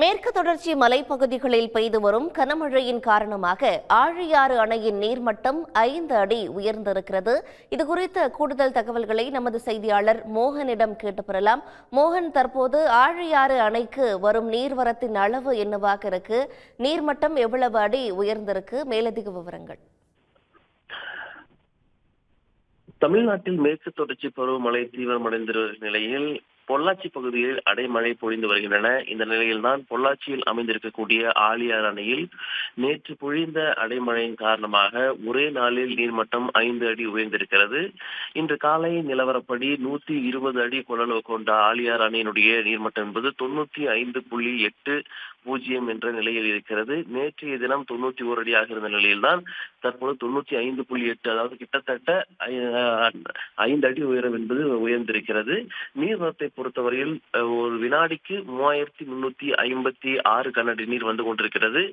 மேற்கு தொடர்ச்சி மலைப்பகுதிகளில் பெய்து வரும் கனமழையின் காரணமாக ஆழியாறு அணையின் நீர்மட்டம் ஐந்து அடி உயர்ந்திருக்கிறது. இது குறித்த கூடுதல் தகவல்களை நமது செய்தியாளர் மோகனிடம் கேட்டு பெறலாம் மோகன் தற்போது ஆழியாறு அணைக்கு வரும் நீர்வரத்தின் அளவு என்னவாக இருக்கு? நீர்மட்டம் எவ்வளவு அடி உயர்ந்திருக்கு? மேலதிக விவரங்கள். தமிழ்நாட்டில் மேற்கு தொடர்ச்சி பருவமழை தீவிரமடைந்திருக்கிற நிலையில் பொள்ளாச்சி பகுதியில் அடைமழை பொழிந்து வருகின்றன. இந்த நிலையில்தான் பொள்ளாச்சியில் அமைந்திருக்கக்கூடிய ஆழியார் அணையில் நேற்று பொழிந்த அடைமழையின் காரணமாக ஒரே நாளில் நீர்மட்டம் ஐந்து அடி உயர்ந்திருக்கிறது. இன்று காலை நிலவரப்படி நூத்தி இருபது அடி கொள்ளளவு கொண்ட ஆழியார் அணையினுடைய நீர்மட்டம் என்பது தொண்ணூத்தி ஐந்து புள்ளி எட்டு பூஜ்ஜியம் என்ற நிலையில் இருக்கிறது. நேற்றைய தினம் தொண்ணூத்தி ஒரு அடியாக இருந்த நிலையில்தான் தற்போது தொண்ணூத்தி ஐந்து புள்ளி எட்டு அதாவது கிட்டத்தட்ட ஐந்து அடி உயரம் என்பது உயர்ந்திருக்கிறது. நீர்வரத்தை பொறுத்தவரையில் ஒரு வினாடிக்கு மூவாயிரத்தி முன்னூத்தி ஐம்பத்தி ஆறு கனஅடி நீர் வந்து கொண்டிருக்கிறது.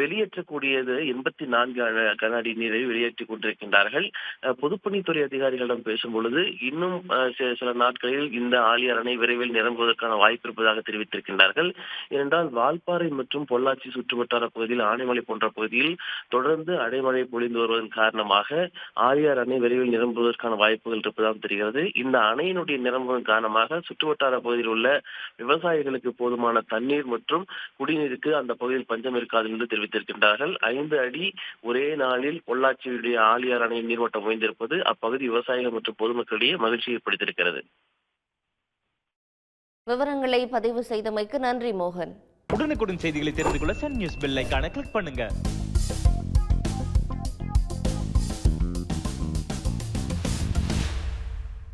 வெளியே வெளியேற்றக்கூடியது எண்பத்தி நான்கு கனஅடி நீரை வெளியேற்றிக் கொண்டிருக்கின்றார்கள். பொதுப்பணித்துறை அதிகாரிகளிடம் பேசும் பொழுது இன்னும் சில நாட்களில் இந்த ஆலியார் அணை விரைவில் நிரம்புவதற்கான வாய்ப்பு இருப்பதாக தெரிவித்திருக்கின்றார்கள். ஏனென்றால் வால்பாறை மற்றும் பொள்ளாச்சி சுற்றுவட்டார பகுதியில் ஆனைமலை போன்ற பகுதியில் தொடர்ந்து அடைமழை பொழிந்து வருவதன் காரணமாக ஆலியார் அணை விரைவில் நிரம்புவதற்கான வாய்ப்புகள் இருப்பதாக தெரிகிறது. இந்த அணையினுடைய நிரம்புவதன் காரணமாக சுற்றுவட்டார பகுதியில் உள்ள விவசாயிகளுக்கு போதுமான தண்ணீர் மற்றும் குடிநீருக்கு அந்த பகுதியில் பஞ்சம் இருக்காது என்று தெரிவித்திருக்கின்றார்கள் ஐந்து அடி ஒரே நாளில் பொள்ளாச்சியுடைய ஆழியார் அணையின் நீர்மட்டம் உயர்ந்திருப்பது அப்பகுதி விவசாயிகள் மற்றும் பொதுமக்களிடையே மகிழ்ச்சி ஏற்படுத்தியிருக்கிறது விவரங்களை பதிவு செய்தமைக்கு நன்றி மோகன். உடனுக்குடன் செய்திகளை தெரிந்து கொள்ள சன் நியூஸ் பெல் ஐகானை கிளிக் பண்ணுங்க.